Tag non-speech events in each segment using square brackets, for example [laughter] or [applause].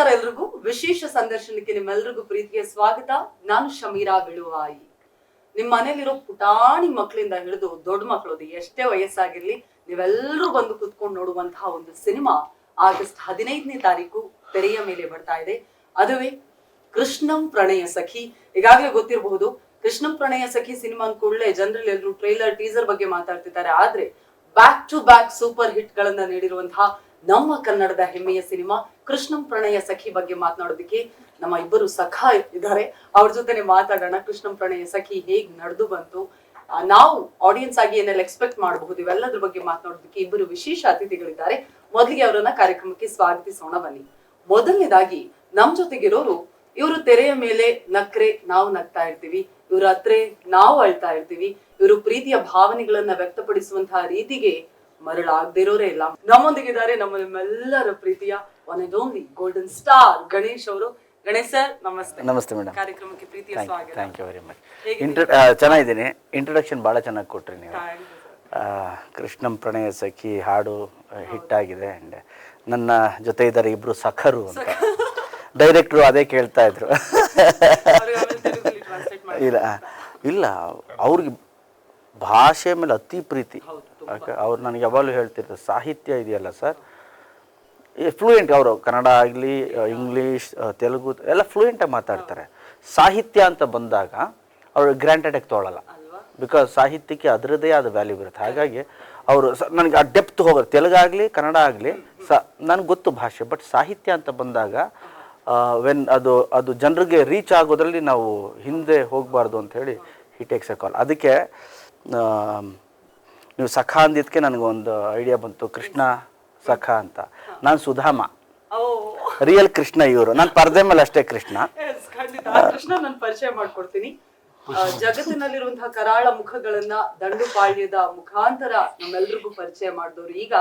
ನಮಸ್ಕಾರ ಎಲ್ರಿಗೂ. ವಿಶೇಷ ಸಂದರ್ಶನಕ್ಕೆ ನಿಮ್ಮೆಲ್ರಿಗೂ ಪ್ರೀತಿಯ ಸ್ವಾಗತ. ನಾನು ಶಮೀರಾ ಬಿಳುವಾಯಿ. ನಿಮ್ಮ ಮನೇಲಿರೋ ಪುಟಾಣಿ ಮಕ್ಕಳಿಂದ ಹಿಡಿದು ದೊಡ್ಡ ಮಕ್ಕಳು ಎಷ್ಟೇ ವಯಸ್ಸಾಗಿರ್ಲಿ ನೀವೆಲ್ಲರೂ ಬಂದು ಕುತ್ಕೊಂಡು ನೋಡುವಂತಹ ಒಂದು ಸಿನಿಮಾ ಆಗಸ್ಟ್ ಹದಿನೈದನೇ ತಾರೀಕು ತೆರೆಯ ಮೇಲೆ ಬರ್ತಾ ಇದೆ. ಅದುವೇ ಕೃಷ್ಣಂ ಪ್ರಣಯ ಸಖಿ. ಈಗಾಗಲೇ ಗೊತ್ತಿರಬಹುದು, ಕೃಷ್ಣಂ ಪ್ರಣಯ ಸಖಿ ಸಿನಿಮಾ ಅಂದ್ಕೂಡ್ಲೆ ಜನರಲ್ಲಿ ಎಲ್ಲರೂ ಟ್ರೈಲರ್, ಟೀಸರ್ ಬಗ್ಗೆ ಮಾತಾಡ್ತಿದ್ದಾರೆ. ಆದ್ರೆ back to back super hit ಗಳನ್ನ ನೀಡಿರುವಂತಹ ನಮ್ಮ ಕನ್ನಡದ ಹೆಮ್ಮೆಯ ಸಿನಿಮಾ ಕೃಷ್ಣಂ ಪ್ರಣಯ ಸಖಿ ಬಗ್ಗೆ ಮಾತನಾಡೋದಕ್ಕೆ ನಮ್ಮ ಇಬ್ಬರು ಸಖ ಇದ್ದಾರೆ. ಅವ್ರ ಜೊತೆನೆ ಮಾತಾಡೋಣ. ಕೃಷ್ಣಂ ಪ್ರಣಯ ಸಖಿ ಹೇಗ್ ನಡೆದು ಬಂತು? ನಾವು ಆಡಿಯನ್ಸ್ ಆಗಿ ಏನೆಲ್ಲ ಎಕ್ಸ್ಪೆಕ್ಟ್ ಮಾಡಬಹುದು? ಇವೆಲ್ಲದ್ರ ಬಗ್ಗೆ ಮಾತನಾಡೋದಕ್ಕೆ ಇಬ್ಬರು ವಿಶೇಷ ಅತಿಥಿಗಳಿದ್ದಾರೆ. ಮೊದಲಿಗೆ ಅವರನ್ನ ಕಾರ್ಯಕ್ರಮಕ್ಕೆ ಸ್ವಾಗತಿಸೋಣ ಬನ್ನಿ. ಮೊದಲನೇದಾಗಿ ನಮ್ ಜೊತೆಗಿರೋರು, ಇವರು ತೆರೆಯ ಮೇಲೆ ನಕ್ರೆ ನಾವು ನಗ್ತಾ ಇರ್ತೀವಿ. ಇವ್ರ ಹತ್ರ ನಾವು ಅಳ್ತಾ ಇರ್ತೀವಿ. ಇವರು ಪ್ರೀತಿಯ ಭಾವನೆಗಳನ್ನ ವ್ಯಕ್ತಪಡಿಸುವಂತಹ ರೀತಿಗೆ ಮರಳಾಗದಿರೋರೇ ಇಲ್ಲ. ನಮ್ಮೊಂದಿಗಿದ್ದಾರೆ ನಮ್ಮ ನಿಮ್ಮೆಲ್ಲರ ಪ್ರೀತಿಯ one and only golden star Ganesh ಅವರು. ಗಣೇಶ್ ಸರ್ ನಮಸ್ತೆ. ನಮಸ್ತೆ ಮೇಡಮ್. ಕಾರ್ಯಕ್ರಮಕ್ಕೆ ಪ್ರೀತಿಯ ಸ್ವಾಗತ. Thank you very much? Intro ಚೆನ್ನಾಗಿದ್ದೀನಿ. ಇಂಟ್ರೊಡಕ್ಷನ್ ಭಾಳ ಚೆನ್ನಾಗಿ ಕೊಟ್ರಿ ನೀವು. ಕೃಷ್ಣಂ ಪ್ರಣಯ ಸಖಿ ಹಾಡು ಹಿಟ್ ಆಗಿದೆ ಆ್ಯಂಡ್ ನನ್ನ ಜೊತೆ ಇದ್ದಾರೆ ಇಬ್ಬರು ಸಖರು ಅಂತ. ಡೈರೆಕ್ಟ್ರು ಅದೇ ಕೇಳ್ತಾ ಇದ್ರು. ಇಲ್ಲ ಇಲ್ಲ ಅವ್ರಿಗೆ ಭಾಷೆ ಮೇಲೆ ಅತಿ ಪ್ರೀತಿ. ಯಾಕೆ ಅವ್ರು ನನಗೆ ಯಾವಾಗಲೂ ಹೇಳ್ತಿರ್ತಾರೆ ಸಾಹಿತ್ಯ ಇದೆಯಲ್ಲ ಸರ್? ಫ್ಲೂಯೆಂಟ್ ಅವರು ಕನ್ನಡ ಆಗಲಿ ಇಂಗ್ಲೀಷ್ ತೆಲುಗು, ಎಲ್ಲ ಫ್ಲೂಯೆಂಟಾಗಿ ಮಾತಾಡ್ತಾರೆ. ಸಾಹಿತ್ಯ ಅಂತ ಬಂದಾಗ ಅವರು ಗ್ರ್ಯಾಂಟೆಡಾಗಿ ತೊಗೊಳಲ್ಲ. ಅಲ್ವಾ ಬಿಕಾಸ್ ಸಾಹಿತ್ಯಕ್ಕೆ ಅದರದ್ದೇ ಆದ ವ್ಯಾಲ್ಯೂ ಇರುತ್ತೆ. ಹಾಗಾಗಿ ಅವರು ನನಗೆ ಆ ಡೆಪ್ತ್ ಹೋಗೋದು. ತೆಲುಗಾಗಲಿ ಕನ್ನಡ ಆಗಲಿ, ಸ, ನನಗೆ ಗೊತ್ತು ಭಾಷೆ. ಬಟ್ ಸಾಹಿತ್ಯ ಅಂತ ಬಂದಾಗ ವೆನ್ ಅದು ಅದು ಜನರಿಗೆ ರೀಚ್ ಆಗೋದ್ರಲ್ಲಿ ನಾವು ಹಿಂದೆ ಹೋಗಬಾರ್ದು ಅಂತ ಹೇಳಿ ಹಿ ಟೇಕ್ಸ್ ಕಾಲ್ ಅದಕ್ಕೆ ನೀವು ಸಖ ಅಂದಿದ್ದಕ್ಕೆ ನನಗೊಂದು ಐಡಿಯಾ ಬಂತು. ಕೃಷ್ಣ ಸಖ ಅಂತ. ನಾನು ಸುಧಾಮ. ರಿಯಲ್ ಕೃಷ್ಣ ಇವರು. ನಾನು ಪರದೆ ಮೇಲೆ ಅಷ್ಟೇ ಕೃಷ್ಣ. ಕೃಷ್ಣ ನಾನು ಪರಿಚಯ ಮಾಡ್ಕೊಡ್ತೀನಿ. ಜಗತ್ತಿನಲ್ಲಿರುವಂತಹ ಕರಾಳ ಮುಖಗಳನ್ನ ದಂಡುಪಾಳ್ಯದ ಮುಖಾಂತರ ನಮ್ಮೆಲ್ರಿಗೂ ಪರಿಚಯ ಮಾಡಿದವರು ಈಗ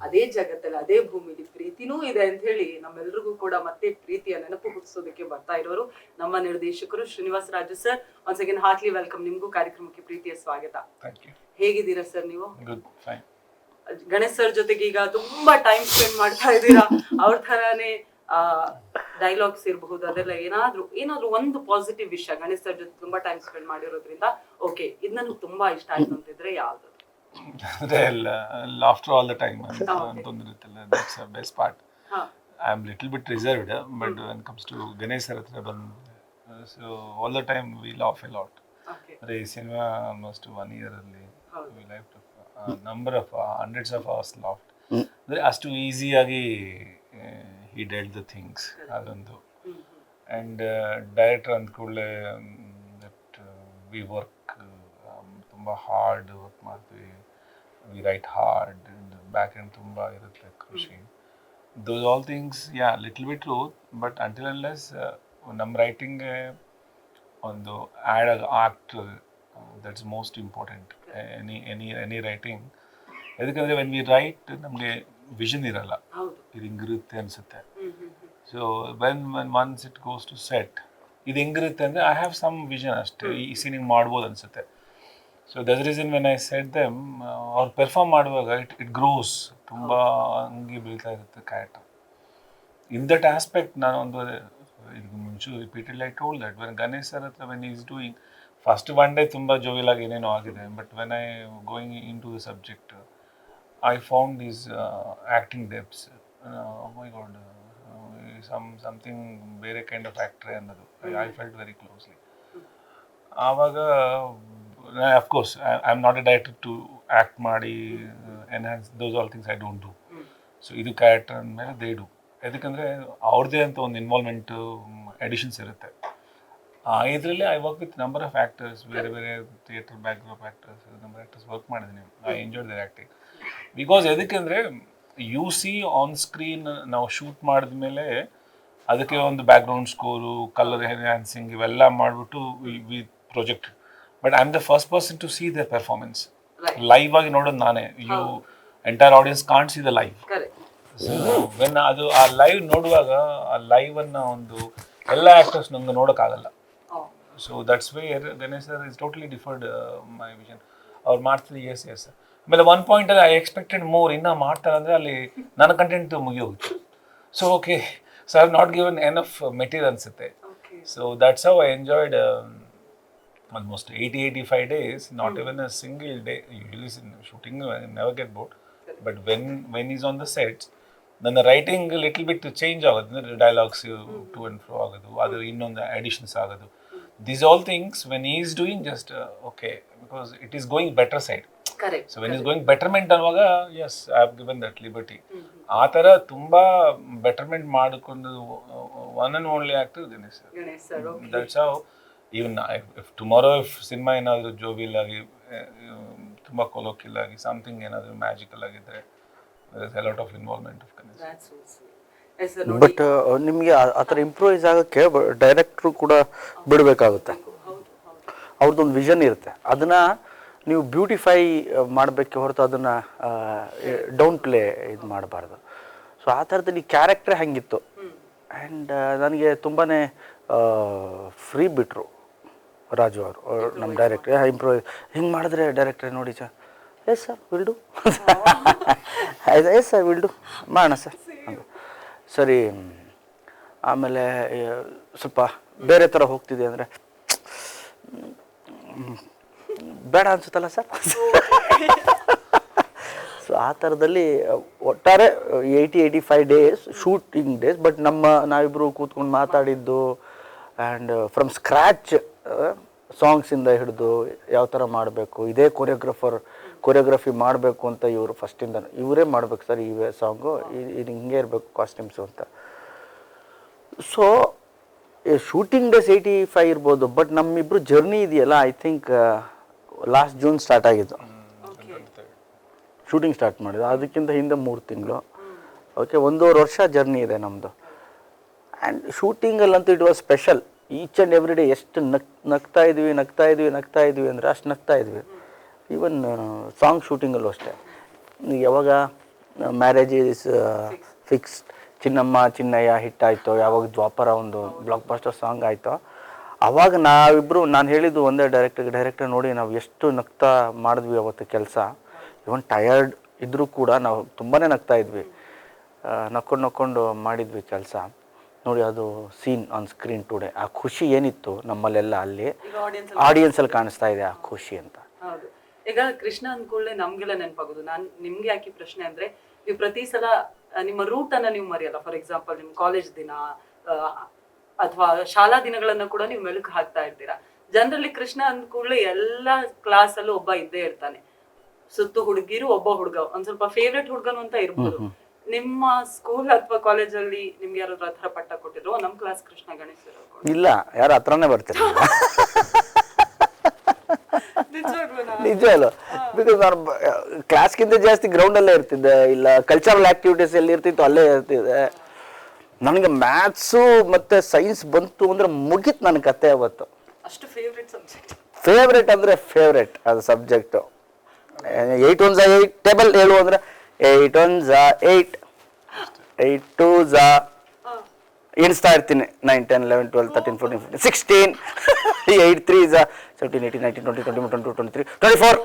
ಅದೇ ಜಗತ್ತಲ್ಲಿ ಅದೇ ಭೂಮಿಲಿ ಪ್ರೀತಿನೂ ಇದೆ ಅಂತ ಹೇಳಿ ನಮ್ಮೆಲ್ರಿಗೂ ಕೂಡ ಮತ್ತೆ ಪ್ರೀತಿಯ ನೆನಪು ಹುಟ್ಟಿಸೋದಕ್ಕೆ ಬರ್ತಾ ಇರೋರು ನಮ್ಮ ನಿರ್ದೇಶಕರು ಶ್ರೀನಿವಾಸ ರಾಜು ಸರ್. ಒಂದ್ ಸೆಕೆಂಡ್ ಹಾರ್ಟ್ಲಿ ವೆಲ್ಕಮ್ ನಿಮ್ಗೂ ಕಾರ್ಯಕ್ರಮಕ್ಕೆ ಪ್ರೀತಿಯ ಸ್ವಾಗತ. ಹೇಗಿದ್ದೀರಾ ಸರ್ ನೀವು. ಗಣೇಶ್ ಸರ್ ಜೊತೆಗೆ ಈಗ ತುಂಬಾ ಟೈಮ್ ಸ್ಪೆಂಡ್ ಮಾಡ್ತಾ ಇದ್ದೀರಾ? ಅವ್ರ ತರಾನೇ ಡೈಲಾಗ್ಸ್ ಇರಬಹುದು ಅದೆಲ್ಲ ಏನಾದ್ರೂ ಏನಾದ್ರೂ ಒಂದು ಪಾಸಿಟಿವ್ ವಿಷಯ ಗಣೇಶ್ ಸರ್ ಜೊತೆ ತುಂಬಾ ಟೈಮ್ ಸ್ಪೆಂಡ್ ಮಾಡಿರೋದ್ರಿಂದ ಓಕೆ ಇದು ನನಗೆ ತುಂಬಾ ಇಷ್ಟ ಆಯ್ತು ಅಂತಿದ್ರೆ ಯಾವ್ದು? [laughs] ಅಂದ್ರೆ laughter all the time Okay. ತೊಂದಿರುತ್ತಲ್ಲ that's best part I am little bit reserved but when comes to Ganesh sir ಹತ್ರ ಬಂದು so all the time we laugh a lot ಅಂದರೆ ಈ cinema almost one ಇಯರಲ್ಲಿ. We life number of hundreds of hours laughed ಅಂದರೆ ಅಷ್ಟು ಈಸಿಯಾಗಿ he dealt the things ಅದೊಂದು. And director ಅಂದ ಕೂಡಲೇ ದಟ್ ವಿ ವರ್ಕ್ ತುಂಬ ಹಾರ್ಡ್ ವರ್ಕ್ ಮಾಡ್ತೀವಿ. We write hard and back end ತುಂಬ ಇರುತ್ತೆ ಕೃಷಿ. Those all things ya little bit true but until unless ನಮ್ಮ ರೈಟಿಂಗ್ಗೆ ಒಂದು add act that's most important any any any writing ಯಾಕಂದರೆ ವೆನ್ ವಿ ರೈಟ್ ನಮಗೆ ವಿಷನ್ ಇರಲ್ಲ. ಇದು ಹಿಂಗಿರುತ್ತೆ ಅನಿಸುತ್ತೆ. ಸೊ ವೆನ್ ವೆನ್ ಮನ್ಸ್ ಇಟ್ ಗೋಸ್ ಟು ಸೆಟ್ ಇದು ಹೆಂಗಿರುತ್ತೆ ಅಂದರೆ ಐ ಹ್ಯಾವ್ ಸಮ್ ವಿಷನ್ ಅಷ್ಟೇ. ಈ ಸೀನಿಂಗ್ ಹಿಂಗೆ ಮಾಡ್ಬೋದು ಅನಿಸುತ್ತೆ. So that reason when I set them ಅವ್ರು ಪೆರ್ಫಾರ್ಮ್ ಮಾಡುವಾಗ ಇಟ್ ಇಟ್ ಗ್ರೋಸ್ ತುಂಬ ಹಂಗೆ ಬೀಳ್ತಾ ಇರುತ್ತೆ ಕ್ಯಾರೆಕ್ಟರ್ ಇನ್ ದಟ್ ಆಸ್ಪೆಕ್ಟ್ ನಾನು ಒಂದು, ಇದು ಮುಂಚೆ repeated I told that when Ganesh sir ಹತ್ರ when is doing first one day ತುಂಬ ಜೋವಿಲಾಗಿ ಏನೇನೋ ಆಗಿದೆ. But when I going into the subject I found is acting depths my god some something ಬೇರೆ ಕೈಂಡ್ ಆಫ್ ಆ್ಯಕ್ಟ್ರೆ ಅನ್ನೋದು. I felt very closely ಆವಾಗ of course I am not a director to act ಮಾಡಿ enhance those all things I don't do so ಇದು character ಅಂದಮೇಲೆ they do ಯಾಕಂದರೆ ಅವ್ರದ್ದೇ ಅಂತ ಒಂದು ಇನ್ವಾಲ್ವ್ಮೆಂಟು ಎಡಿಷನ್ಸ್ ಇರುತ್ತೆ ಇದರಲ್ಲಿ I work with number of actors ಬೇರೆ ಬೇರೆ theatre background actors number actors work ಮಾಡಿದ್ದೀನಿ. I enjoy their acting because ಎದಕ್ಕೆಂದರೆ you see on screen ನಾವು ಶೂಟ್ ಮಾಡಿದ ಮೇಲೆ ಅದಕ್ಕೆ ಒಂದು ಬ್ಯಾಕ್ಗ್ರೌಂಡ್ ಸ್ಕೋರು ಕಲರ್ ಎನ್ಹ್ಯಾನ್ಸಿಂಗ್ ಇವೆಲ್ಲ ಮಾಡಿಬಿಟ್ಟು we project but I am the first person to see the performance. Live ಆಗಿ ನೋಡೋದು ನಾನೇ. You entire audience can't see the live when ಅದು ಆ ಲೈವ್ ನೋಡುವಾಗ ಆ ಲೈವ್ ಅನ್ನ ಒಂದು ಎಲ್ಲ ಆಕ್ಟರ್ಸ್ ನಮ್ಗೆ ನೋಡೋಕ್ಕಾಗಲ್ಲ. So that's where Ganesh sir is totally differed my vision ಅವ್ರು ಮಾಡ್ತಾರೆ ಎಸ್ ಎಸ್ ಆಮೇಲೆ ಒನ್ ಪಾಯಿಂಟಲ್ಲಿ ಐ ಎಕ್ಸ್ಪೆಕ್ಟೆಡ್ ಮೋರ್ ಇನ್ನ ಮಾಡ್ತಾರೆ ಅಂದರೆ ಅಲ್ಲಿ ನನ್ನ content ಮುಗಿಯೋಗಿತ್ತು. So okay so I not given enough material ಅನ್ಸುತ್ತೆ. So that's how I enjoyed almost eighty eighty five days not even a single day usually shooting never get bored but when when is on the sets ನನ್ನ writing little bit change ಆಗೋದು ಅಂದರೆ dialogues to and pro ಆಗೋದು ಅದು ಇನ್ನೊಂದು additions ಆಗೋದು these all things when is doing just okay because it is going better side so when is going betterment ಅನ್ನುವಾಗ as I have given that liberty ಆ ಥರ ತುಂಬ ಬೆಟರ್ಮೆಂಟ್ ಮಾಡಿಕೊಂಡು one and only actor Ganesh Ganesh sir okay that's how even if tomorrow if cinema ಏನಾದರೂ ಜೋವಿಲ್ ಆಗಿ ತುಂಬ ಕೊಲೋಕಿಲ್ ಆಗಿ something ಏನಾದರೂ ಮ್ಯಾಜಿಕಲ್ ಆಗಿದ್ರೆ ಲಾಟ್ ಆಫ್ ಇನ್ವಾಲ್ವ್ಮೆಂಟ್ ಆಫ್ ನೋಡಿ ಬಟ್ ನಿಮಗೆ ಆ ಥರ ಇಂಪ್ರೂವೈಸ್ ಆಗೋಕ್ಕೆ ಡೈರೆಕ್ಟ್ರು ಕೂಡ ಬಿಡಬೇಕಾಗುತ್ತೆ. ಅವ್ರದ್ದೊಂದು ವಿಷನ್ ಇರುತ್ತೆ. ಅದನ್ನು ನೀವು ಬ್ಯೂಟಿಫೈ ಮಾಡಬೇಕೆ ಹೊರತು ಅದನ್ನು ಡೌನ್ ಪ್ಲೇ ಇದು ಮಾಡಬಾರ್ದು. ಸೊ ಆ ಥರದಲ್ಲಿ ಕ್ಯಾರೆಕ್ಟ್ರೇ ಹಂಗಿತ್ತು? ಆ್ಯಂಡ್ ನನಗೆ ತುಂಬಾ ಫ್ರೀ ಬಿಟ್ಟರು ರಾಜು ಅವರು ನಮ್ಮ ಡೈರೆಕ್ಟ್ರೆ ಇಂಪ್ರೂವ್ ಹಿಂಗೆ ಮಾಡಿದ್ರೆ ಡೈರೆಕ್ಟ್ರೆ ನೋಡಿ sir yes sir will do yes sir will do ಮಾಡೋಣ ಸರ್ ಸರಿ ಆಮೇಲೆ ಸ್ವಲ್ಪ ಬೇರೆ ಥರ ಹೋಗ್ತಿದೆ ಅಂದರೆ? ಬೇಡ ಅನ್ಸುತ್ತಲ್ಲ ಸರ್ ಸೊ [laughs] ಆ ಥರದಲ್ಲಿ ಒಟ್ಟಾರೆ eighty eighty five days shooting days but ನಮ್ಮ ನಾವಿಬ್ಬರು ಕೂತ್ಕೊಂಡು ಮಾತಾಡಿದ್ದು ಆ್ಯಂಡ್ ಫ್ರಮ್ ಸ್ಕ್ರ್ಯಾಚ್ ಸಾಂಗ್ಸಿಂದ ಹಿಡಿದು ಯಾವ ಥರ ಮಾಡಬೇಕು ಇದೇ ಕೊರಿಯೋಗ್ರಫರ್ ಕೊರಿಯೋಗ್ರಫಿ ಮಾಡಬೇಕು ಅಂತ ಇವರು ಫಸ್ಟಿಂದ ಇವರೇ ಮಾಡ್ಬೇಕು ಸರ್ ಈ ಸಾಂಗು ಇದು ಹಿಂಗೆ ಇರಬೇಕು ಕಾಸ್ಟ್ಯೂಮ್ಸು ಅಂತ. So shooting days eighty five ಇರ್ಬೋದು ಬಟ್ ನಮ್ಮಿಬ್ರು ಜರ್ನಿ ಇದೆಯಲ್ಲ I think last June start ಆಗಿದ್ದು. ಶೂಟಿಂಗ್ ಸ್ಟಾರ್ಟ್ ಮಾಡಿದ್ದು. ಅದಕ್ಕಿಂತ ಹಿಂದೆ ಮೂರು ತಿಂಗಳು. ಓಕೆ ಒಂದೂವರೆ ವರ್ಷ ಜರ್ನಿ ಇದೆ ನಮ್ಮದು and ಶೂಟಿಂಗಲ್ಲಂತೂ it was special each and every day ಎಷ್ಟು ನಕ್, ನಗ್ತಾ ಇದ್ವಿ ನಗ್ತಾ ಇದ್ವಿ ನಗ್ತಾ ಇದ್ವಿ ಅಂದರೆ ಅಷ್ಟು ನಗ್ತಾ ಇದ್ವಿ. ಈವನ್ ಸಾಂಗ್ ಶೂಟಿಂಗಲ್ಲೂ ಅಷ್ಟೇ. ಯಾವಾಗ marriage is fixed Chinnamma, Chinnayya hit ಆಯಿತು, ಯಾವಾಗ ದ್ವಾಪರ ಒಂದು ಬ್ಲಾಕ್ ಬಾಸ್ಟರ್ ಸಾಂಗ್ ಆಯಿತೋ ಆವಾಗ ನಾವಿಬ್ಬರು ನಾನು ಹೇಳಿದ್ದು ಒಂದೇ ಡೈರೆಕ್ಟರ್ಗೆ ಡೈರೆಕ್ಟರ್ ನೋಡಿ ನಾವು ಎಷ್ಟು ನಗ್ತಾ ಮಾಡಿದ್ವಿ ಅವತ್ತು ಕೆಲಸ. ಇವನ್ ಟಯರ್ಡ್ ಇದ್ದರೂ ಕೂಡ ನಾವು ತುಂಬಾ ನಗ್ತಾ ಇದ್ವಿ. ನಕ್ಕೊಂಡು ನಕ್ಕೊಂಡು ಮಾಡಿದ್ವಿ ಕೆಲಸ. ನೋಡಿ ಅದು ಸೀನ್ ಆನ್ ಸ್ಕ್ರೀನ್ ಟುಡೇ ಆ ಖುಷಿ ಏನಿತ್ತು ನಮ್ಮಲ್ಲೆಲ್ಲ ಅಲ್ಲಿ? ಆಡಿಯನ್ಸ್ ಅಲ್ಲಿ ಕಾಣಿಸ್ತಾ ಇದೆ ಆ ಖುಷಿ ಅಂತ. ಹೌದು. ಈಗ ಕೃಷ್ಣ ಅಂದ್ಕೊಳ್ಳೆ ನಮ್ಗೆಲ್ಲ ನೆನಪಾಗೋದು. ನಾನ್ ನಿಮ್ಗೆ ಯಾಕೆ ಪ್ರಶ್ನೆ ಅಂದ್ರೆ ನೀವು ಪ್ರತಿ ಸಲ ನಿಮ್ಮ ರೂಟ್ ಅನ್ನ ನೀವು ಮರೆಯಲ್ಲ. ಫಾರ್ ಎಕ್ಸಾಂಪಲ್ ನಿಮ್ ಕಾಲೇಜ್ ದಿನ ಅಥವಾ ಶಾಲಾ ದಿನಗಳನ್ನ ಕೂಡ ನೀವು ಮೆಲುಕು ಹಾಕ್ತಾ ಇರ್ತೀರಾ? ಜನರಲ್ಲಿ ಕೃಷ್ಣ ಅಂದ್ಕೊಳ್ಳೆ ಎಲ್ಲಾ ಕ್ಲಾಸ್ ಅಲ್ಲೂ ಒಬ್ಬ ಇದ್ದೇ ಇರ್ತಾನೆ. ಸುತ್ತು ಹುಡುಗಿರು ಒಬ್ಬ ಹುಡುಗ. ಒಂದ್ ಸ್ವಲ್ಪ ಫೇವ್ರೆಟ್ ಹುಡುಗನು ಅಂತ ಇರ್ಬೋದು. ನಿಮ್ಮ ಸ್ಕೂಲ್ ಅಥವಾ ಕಾಲೇಜಲ್ಲಿ ನಿಮ್ಗೆ ಯಾರಾದ್ರೂ ಹತ್ರ ಥರ ಪಟ್ಟ ಕೊಟ್ಟಿದ್ರು? ನಮ್ಮ ಕ್ಲಾಸ್ ಕೃಷ್ಣ ಗಣೇಶ್ ಸರ್ ಅವ್ರು. ಇಲ್ಲ ಯಾರು ಹತ್ರನೇ ಬರ್ತಾರೆ [laughs] ನಿಜವಾಗ್ಲೂನಾ? ನಿಜ ಅಲ್ಲ. ಬಿಕಾಸ್ ನಾನು ಕ್ಲಾಸ್ಗಿಂತ ಜಾಸ್ತಿ ಗ್ರೌಂಡಲ್ಲೇ ಇರ್ತಿದ್ದೆ. ಇಲ್ಲ ಕಲ್ಚರಲ್ ಆಕ್ಟಿವಿಟೀಸ್ ಎಲ್ಲಿ ಇರ್ತಿತ್ತು ಅಲ್ಲೇ ಇರ್ತಿದ್ದೆ. ನನಗೆ ಮ್ಯಾಥ್ಸು ಮತ್ತು ಸೈನ್ಸ್ ಬಂತು ಅಂದರೆ ಮುಗೀತು ನನ್ನ ಕತೆ ಅವತ್ತು. ಅಷ್ಟು ಫೇವ್ರೆಟ್ ಸಬ್ಜೆಕ್ಟ್ ಫೇವ್ರೆಟ್ ಅಂದರೆ ಫೇವ್ರೆಟ್ ಅದು ಸಬ್ಜೆಕ್ಟು ಏಯ್ಟ್ ಒನ್ ಝಾ ಏಯ್ಟ್ ಟೇಬಲ್ ಹೇಳು ಅಂದರೆ ಏಯ್ಟ್ ಒನ್ ಝಾ ಏಯ್ಟ್ ಏಯ್ಟ್ ಟು ಝಾ ಎಣಿಸ್ತಾ ಇರ್ತೀನಿ nine ten eleven twelve thirteen fourteen fifteen sixteen eight three Jha seventeen eighteen nineteen twenty twenty twenty twenty three twenty four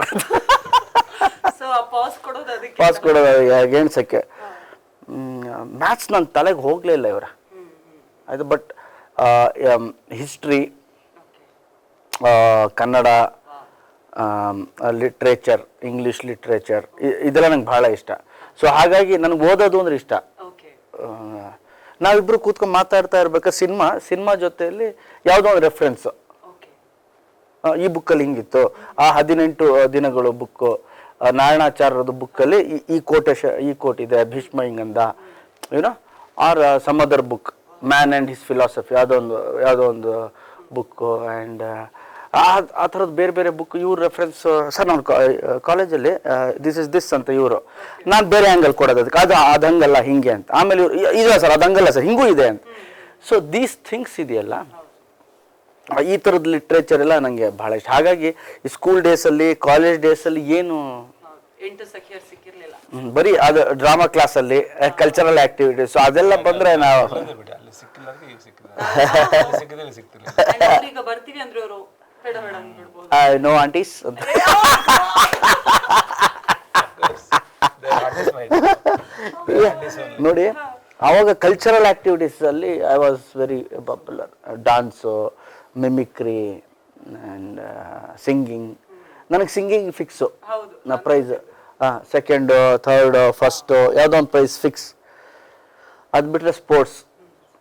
pass ಕೊಡೋದು ಎಣ್ಸಕ್ಕೆ maths ನನ್ನ ತಲೆಗೆ ಹೋಗಲೇ ಇಲ್ಲ ಇವರ ಅದು but history Kannada literature English literature ಇದೆಲ್ಲ ನಂಗೆ ಭಾಳ ಇಷ್ಟ. ಸೊ ಹಾಗಾಗಿ ನನಗೆ ಓದೋದು ಅಂದ್ರೆ ಇಷ್ಟ. ನಾವಿಬ್ರು ಕೂತ್ಕೊಂಡು ಮಾತಾಡ್ತಾ ಇರ್ಬೇಕಾದ್ರೆ ಸಿನಿಮಾ ಸಿನಿಮಾ ಜೊತೆಯಲ್ಲಿ ಯಾವುದೋ ಒಂದು ರೆಫರೆನ್ಸ್ ಈ ಬುಕ್ಕಲ್ಲಿ ಹಿಂಗಿತ್ತು. ಆ ಹದಿನೆಂಟು ದಿನಗಳು ಬುಕ್ಕು. ನಾರಾಯಣಾಚಾರ್ಯರದ ಬುಕ್ಕಲ್ಲಿ ಈ- ಕೋಟೇಶ ಈ ಕೋಟ್ ಇದೆ ಭೀಷ್ಮ ಹಿಂಗಂದ. ಏನೋ or some other other book man and his philosophy ಯಾವುದೋ ಒಂದು ಯಾವುದೋ ಒಂದು ಬುಕ್ಕು ಆ್ಯಂಡ್ ಆ ಆ ಥರದ್ದು ಬೇರೆ ಬೇರೆ ಬುಕ್ ಇವ್ರ ರೆಫರೆನ್ಸ್ ಸರ್ ನಾನು ಕಾಲೇಜಲ್ಲಿ ದಿಸ್ ಇಸ್ ದಿಸ್ ಅಂತ ಇವರು. ನಾನು ಬೇರೆ ಆ್ಯಂಗಲ್ ಕೊಡೋದು ಅದಕ್ಕೆ ಅದು ಅದು ಹಂಗಲ್ಲ ಹಿಂಗೆ ಅಂತ. ಆಮೇಲೆ ಇವರು ಇದೆ ಇಲ್ಲ ಸರ್ ಅದು ಹಂಗಲ್ಲ ಸರ್ ಹಿಂಗೂ ಇದೆ ಅಂತ. ಸೊ ದೀಸ್ ಥಿಂಗ್ಸ್ ಇದೆಯಲ್ಲ ಈ ಥರದ ಲಿಟ್ರೇಚರ್ ಎಲ್ಲ ನನಗೆ ಭಾಳ ಇಷ್ಟ. ಹಾಗಾಗಿ ಈ ಸ್ಕೂಲ್ ಡೇಸಲ್ಲಿ ಕಾಲೇಜ್ ಡೇಸಲ್ಲಿ ಏನು ಬರೀ ಅದು ಡ್ರಾಮಾ ಕ್ಲಾಸಲ್ಲಿ ಕಲ್ಚರಲ್ ಆಕ್ಟಿವಿಟೀಸ್ ಅದೆಲ್ಲ ಬಂದರೆ ನಾವು ನೋ ಆಂಟೀಸ್. [laughs] ನೋಡಿ ಆವಾಗ ಕಲ್ಚರಲ್ ಅಲ್ಲಿ I was very popular dance mimicry and singing ನನಗೆ ಸಿಂಗಿಂಗ್ ಫಿಕ್ಸು ಹೌದು. ನಾ ಪ್ರೈಸ್ ಹಾಂ ಸೆಕೆಂಡು ಥರ್ಡು ಫಸ್ಟು ಯಾವುದೋ ಒಂದು ಪ್ರೈಸ್ ಫಿಕ್ಸ್ ಅದು ಬಿಟ್ಟರೆ ಸ್ಪೋರ್ಟ್ಸ್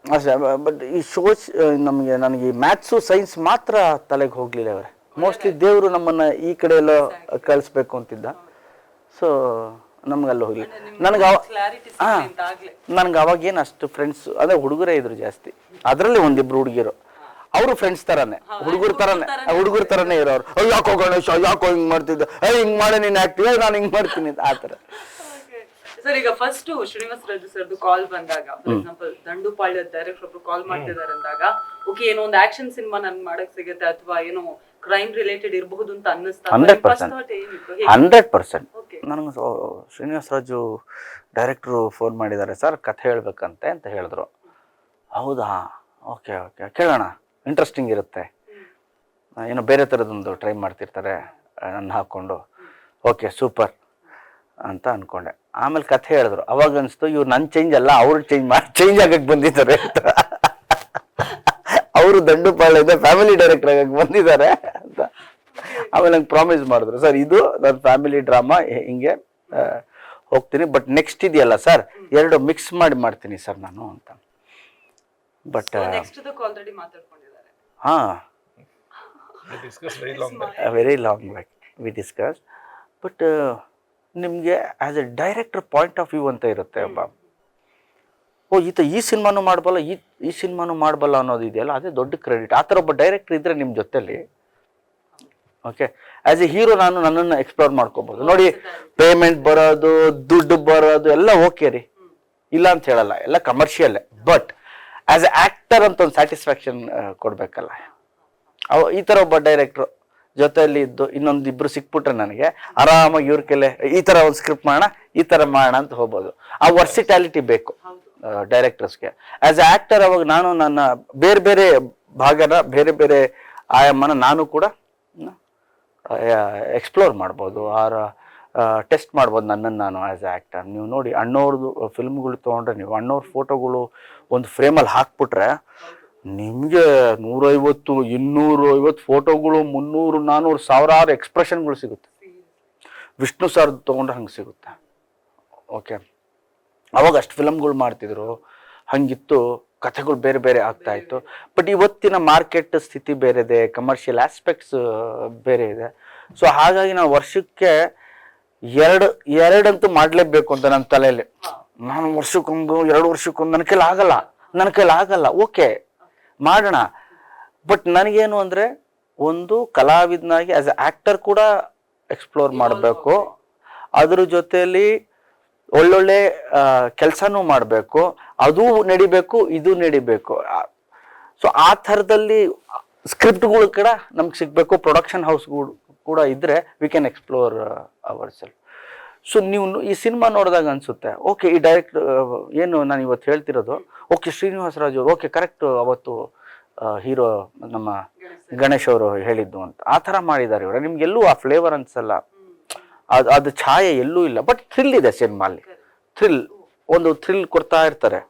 ಅಷ್ಟೇ ಬಟ್ ಈ ಶೋಸ್ ನಮಗೆ ನನಗೆ ಈ ಮ್ಯಾಥ್ಸು ಸೈನ್ಸ್ ಮಾತ್ರ ತಲೆಗೆ ಹೋಗಲಿಲ್ಲ ಅವರೇ. ಮೋಸ್ಟ್ಲಿ ದೇವರು ನಮ್ಮನ್ನು ಈ ಕಡೆ ಎಲ್ಲ ಕಳಿಸ್ಬೇಕು ಅಂತಿದ್ದ. ಸೊ ನಮ್ಗೆ ಅಲ್ಲಿ ಹೋಗಲಿ ನನಗೆ ಅವ ಹಾಂ ನನಗೆ ಅವಾಗೇನು ಅಷ್ಟು ಫ್ರೆಂಡ್ಸ್ ಅಂದರೆ ಹುಡುಗರೇ ಇದ್ರು ಜಾಸ್ತಿ. ಅದರಲ್ಲಿ ಒಂದಿಬ್ರು ಹುಡುಗಿರು. ಅವರು ಫ್ರೆಂಡ್ಸ್ ಥರನೇ ಹುಡುಗರ ಥರನೇ ಹುಡುಗರ ಥರನೇ ಇರೋರು. ಅಯ್ಯೋ ಯಾಕೋ ಗಣೇಶ ಯಾಕೋ ಹಿಂಗೆ ಮಾಡ್ತಿದ್ದ. ಏ ಹಿಂಗೆ ಮಾಡಿ ನೀನು ಆ್ಯಕ್ಟಿವ್ ನಾನು ಹಿಂಗೆ ಮಾಡ್ತೀನಿ. ಆ ಥರ. ಸರ್ ಈಗ ಫಸ್ಟ್ ಶ್ರೀನಿವಾಸ ರಾಜು ಸರ್ದು ಕಾಲ್ ಬಂದಾಗ ಫಾರ್ ಎಕ್ಸಾಂಪಲ್ ದಂಡುಪಾಳ್ಯ ಡೈರೆಕ್ಟರ್ ಒಬ್ರು ಕಾಲ್ ಮಾಡ್ತಿದ್ದಾರೆ ಅಂದಾಗ ಓಕೆ ಏನೋ ಒಂದು ಆಕ್ಷನ್ ಸಿನಿಮಾ ನನ್ ಮಾಡಕ್ ಸಿಗುತ್ತೆ ಅಥವಾ ಏನೋ ಕ್ರೈಮ್ ರಿಲೇಟೆಡ್ ಇರಬಹುದು ಅಂತ ಅನ್ನಿಸ್ತಾ ಹಂಡ್ರೆಡ್ ಪರ್ಸೆಂಟ್ ಹಂಡ್ರೆಡ್ ಪರ್ಸೆಂಟ್ ನನಗೆ ಶ್ರೀನಿವಾಸ ರಾಜು ಡೈರೆಕ್ಟ್ರು ಫೋನ್ ಮಾಡಿದ್ದಾರೆ. ಸರ್ ಕಥೆ ಹೇಳ್ಬೇಕಂತೆ ಅಂತ ಹೇಳಿದ್ರು. ಹೌದಾ? ಓಕೆ ಓಕೆ ಕೇಳೋಣ. ಇಂಟ್ರೆಸ್ಟಿಂಗ್ ಇರುತ್ತೆ. ಏನೋ ಬೇರೆ ಥರದೊಂದು ಟ್ರೈ ಮಾಡ್ತಿರ್ತಾರೆ. ನನ್ನ ಹಾಕ್ಕೊಂಡು ಓಕೆ ಸೂಪರ್ ಅಂತ ಅಂದ್ಕೊಂಡೆ ಆಮೇಲೆ ಕಥೆ ಹೇಳಿದ್ರು. ಅವಾಗ ಅನಿಸ್ತು ಇವ್ರು ನನ್ನ ಚೇಂಜ್ ಅಲ್ಲ ಅವ್ರು ಚೇಂಜ್ ಮಾಡಿ ಚೇಂಜ್ ಆಗಕ್ಕೆ ಬಂದಿದ್ದಾರೆ ಅಂತ. ಅವರು ದಂಡುಪಾಳ್ಯದ ಫ್ಯಾಮಿಲಿ ಡೈರೆಕ್ಟರ್ ಆಗಕ್ಕೆ ಬಂದಿದ್ದಾರೆ ಅಂತ. ಆಮೇಲೆ ನಂಗೆ ಪ್ರಾಮಿಸ್ ಮಾಡಿದ್ರು ಸರ್ ಇದು ನನ್ನ ಫ್ಯಾಮಿಲಿ ಡ್ರಾಮಾ ಹಿಂಗೆ ಹೋಗ್ತೀನಿ ಬಟ್ ನೆಕ್ಸ್ಟ್ ಇದೆಯಲ್ಲ ಸರ್ ಎರಡು ಮಿಕ್ಸ್ ಮಾಡಿ ಮಾಡ್ತೀನಿ ಸರ್ ನಾನು ಅಂತ. ಬಟ್ ನೆಕ್ಸ್ಟ್ ಆಲ್ರೆಡಿ ಮಾತಾಡ್ಕೊಂಡಿದ್ದಾರೆ. ಹಾಂ. Very long back we discuss but ನಿಮಗೆ as a director point of view ಅಂತ ಇರುತ್ತೆ ಒಬ್ಬ ಓ, ಈತ ಈ ಸಿನಿಮಾನು ಮಾಡಬಲ್ಲ, ಈ ಈ ಸಿನಿಮಾನು ಮಾಡಬಲ್ಲ ಅನ್ನೋದು ಇದೆಯಲ್ಲ, ಅದೇ ದೊಡ್ಡ ಕ್ರೆಡಿಟ್ ಆ ಥರ ಒಬ್ಬ ಡೈರೆಕ್ಟರ್ ಇದ್ದರೆ ನಿಮ್ಮ ಜೊತೆಯಲ್ಲಿ ಓಕೆ ಆ್ಯಸ್ ಎ ಹೀರೋ ನಾನು ನನ್ನನ್ನು ಎಕ್ಸ್ಪ್ಲೋರ್ ಮಾಡ್ಕೋಬೋದು. ನೋಡಿ ಪೇಮೆಂಟ್ ಬರೋದು, ದುಡ್ಡು ಬರೋದು, ಎಲ್ಲ ಓಕೆ ರೀ. ಇಲ್ಲ ಅಂತ ಹೇಳಲ್ಲ, ಎಲ್ಲ ಕಮರ್ಷಿಯಲ್ಲೇ ಬಟ್ ಆ್ಯಸ್ ಎ ಆ್ಯಕ್ಟರ್ ಅಂತ ಒಂದು ಸ್ಯಾಟಿಸ್ಫ್ಯಾಕ್ಷನ್ ಕೊಡಬೇಕಲ್ಲ. ಅವ, ಈ ಥರ ಒಬ್ಬ ಡೈರೆಕ್ಟ್ರು ಜೊತೆಯಲ್ಲಿ ಇದ್ದು ಇನ್ನೊಂದು ಇಬ್ರು ಸಿಕ್ಬಿಟ್ರೆ ನನಗೆ ಆರಾಮಾಗಿ ಇವ್ರ ಕೆಲೆ ಈ ಥರ ಒಂದು ಸ್ಕ್ರಿಪ್ಟ್ ಮಾಡೋಣ ಈ ಥರ ಮಾಡೋಣ ಅಂತ ಹೋಗ್ಬೋದು. ಆ ವರ್ಸಿಟ್ಯಾಲಿಟಿ ಬೇಕು ಡೈರೆಕ್ಟರ್ಸ್ಗೆ ಆ್ಯಸ್ ಎ ಆ್ಯಕ್ಟರ್ ಅವಾಗ ನಾನು ನನ್ನ ಬೇರೆ ಬೇರೆ ಭಾಗನ ಬೇರೆ ಬೇರೆ ಆಯಾಮನ ನಾನು ಕೂಡ ಎಕ್ಸ್ಪ್ಲೋರ್ ಮಾಡ್ಬೋದು ಆರ ಟೆಸ್ಟ್ ಮಾಡ್ಬೋದು ನನ್ನನ್ನು ನಾನು ಆ್ಯಸ್ ಎ ಆ್ಯಕ್ಟರ್ ನೀವು ನೋಡಿ ಅಣ್ಣವ್ರದ್ದು ಫಿಲ್ಮ್ಗಳು ತೊಗೊಂಡ್ರೆ ನೀವು ಅಣ್ಣವ್ರ ಫೋಟೋಗಳು ಒಂದು ಫ್ರೇಮಲ್ಲಿ ಹಾಕ್ಬಿಟ್ರೆ ನಿಮಗೆ ನೂರೈವತ್ತು, ಇನ್ನೂರು, ಐವತ್ತು ಫೋಟೋಗಳು, ಮುನ್ನೂರು ನಾನ್ನೂರು ಸಾವಿರಾರು ಎಕ್ಸ್ಪ್ರೆಷನ್ಗಳು ಸಿಗುತ್ತೆ. ವಿಷ್ಣು ಸರ್ ತೊಗೊಂಡ್ರೆ ಹಂಗೆ ಸಿಗುತ್ತೆ. ಓಕೆ ಅವಾಗ ಅಷ್ಟು ಫಿಲಮ್ಗಳು ಮಾಡ್ತಿದ್ರು. ಹಂಗಿತ್ತು. ಕಥೆಗಳು ಬೇರೆ ಬೇರೆ ಆಗ್ತಾ ಇತ್ತು. ಬಟ್ ಇವತ್ತಿನ ಮಾರ್ಕೆಟ್ ಸ್ಥಿತಿ ಬೇರೆ ಇದೆ ಕಮರ್ಷಿಯಲ್ ಆಸ್ಪೆಕ್ಟ್ಸ್ ಬೇರೆ ಇದೆ. ಸೊ ಹಾಗಾಗಿ ನಾವು ವರ್ಷಕ್ಕೆ ಎರಡು, ಎರಡಂತೂ ಮಾಡಲೇಬೇಕು ಅಂತ ನನ್ನ ತಲೆಯಲ್ಲಿ. ನಾನು ವರ್ಷಕ್ಕೊಂದು, ಎರಡು ವರ್ಷಕ್ಕೊಂದು, ನನ್ನ ಕೈಲಿ ಆಗಲ್ಲ. ನನ್ನ ಕೈಲಿ ಆಗಲ್ಲ. ಓಕೆ ಮಾಡೋಣ. ಬಟ್ ನನಗೇನು ಅಂದರೆ ಒಂದು ಕಲಾವಿದನಾಗಿ ಆ್ಯಸ್ ಎ ಆ್ಯಕ್ಟರ್ ಕೂಡ ಎಕ್ಸ್ಪ್ಲೋರ್ ಮಾಡಬೇಕು. ಅದ್ರ ಜೊತೆಯಲ್ಲಿ ಒಳ್ಳೊಳ್ಳೆ ಕೆಲಸನೂ ಮಾಡಬೇಕು. ಅದು ನಡಿಬೇಕು ಇದು ನಡಿಬೇಕು. ಸೊ ಆ ಥರದಲ್ಲಿ ಸ್ಕ್ರಿಪ್ಟ್ಗಳು ಕೂಡ ನಮ್ಗೆ ಸಿಗಬೇಕು ಪ್ರೊಡಕ್ಷನ್ ಹೌಸ್ಗಳು ಕೂಡ ಇದ್ದರೆ we can explore our self so ನೀವು ಈ ಸಿನಿಮಾ ನೋಡಿದಾಗ ಅನಿಸುತ್ತೆ. ಓಕೆ ಈ ಡೈರೆಕ್ಟ್ ಏನು ನಾನು ಇವತ್ತು ಹೇಳ್ತಿರೋದು? ಓಕೆ ಶ್ರೀನಿವಾಸ ರಾಜು ಅವರು ಓಕೆ ಕರೆಕ್ಟ್ ಅವತ್ತು ಹೀರೋ ನಮ್ಮ ಗಣೇಶ್ ಅವರು ಹೇಳಿದ್ದು ಅಂತ. ಆ ಥರ ಮಾಡಿದ್ದಾರೆ ಇವರು. ನಿಮ್ಗೆಲ್ಲೂ ಆ ಫ್ಲೇವರ್ ಅನ್ಸಲ್ಲ. ಅದು ಅದು ಛಾಯೆ ಎಲ್ಲೂ ಇಲ್ಲ. ಬಟ್ ಥ್ರಿಲ್ ಇದೆ ಸಿನಿಮಾಲಿ ಥ್ರಿಲ್ ಒಂದು ಥ್ರಿಲ್ ಕೊಡ್ತಾ ಇರ್ತಾರೆ.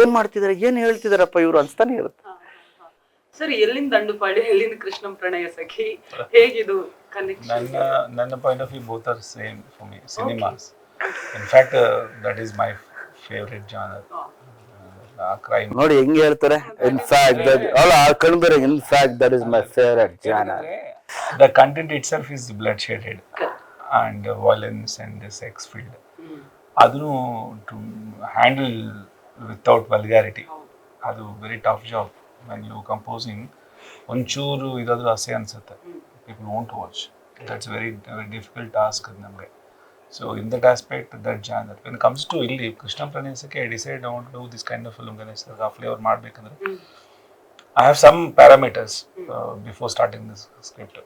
ಏನು ಮಾಡ್ತಿದ್ದಾರೆ? ಏನು ಹೇಳ್ತಿದಾರಪ್ಪ ಇವರು ಅನ್ಸ್ತಾನೆ ಇರುತ್ತೆ. ಸರ್ ಎಲ್ಲಿಂದ ದಂಡುಪಾಳಿ ಎಲ್ಲಿಂದ ಕೃಷ್ಣಂ ಪ್ರಣಯ ಸಖಿ? ಹೇಗಿದು ಕನೆಕ್ಷನ್ ನನ್ನ ನನ್ನ point of view both are same for me cinemas in fact that is my favourite genre ಆ ಕ್ರೈಮ್ ನೋಡಿ ಹೆಂಗೆ ಹೇಳ್ತಾರೆ? ಇನ್ ಫ್ಯಾಕ್ಟ್ ಅಲ್ಲ ಆ ಕಣ್ಬೇರೆ in fact that is my favourite genre the content itself is blood shaded and violence and sex filled ಅದನ್ನು to handle without vulgarity ಅದು very tough job when you composing ಒಂಚೂರು ಇದಾದರೂ ಅಸೆ ಅನಿಸುತ್ತೆ. People want to watch that's very very difficult task ಅದು ನಮಗೆ. So in that aspect that genre when comes to ಇಲ್ಲಿ Krishna ಪ್ರಣಯಸಕ್ಕೆ decide don't do this kind of film Ganesh ಆ flavour ಮಾಡಬೇಕಂದ್ರೆ I have some parameters before starting this script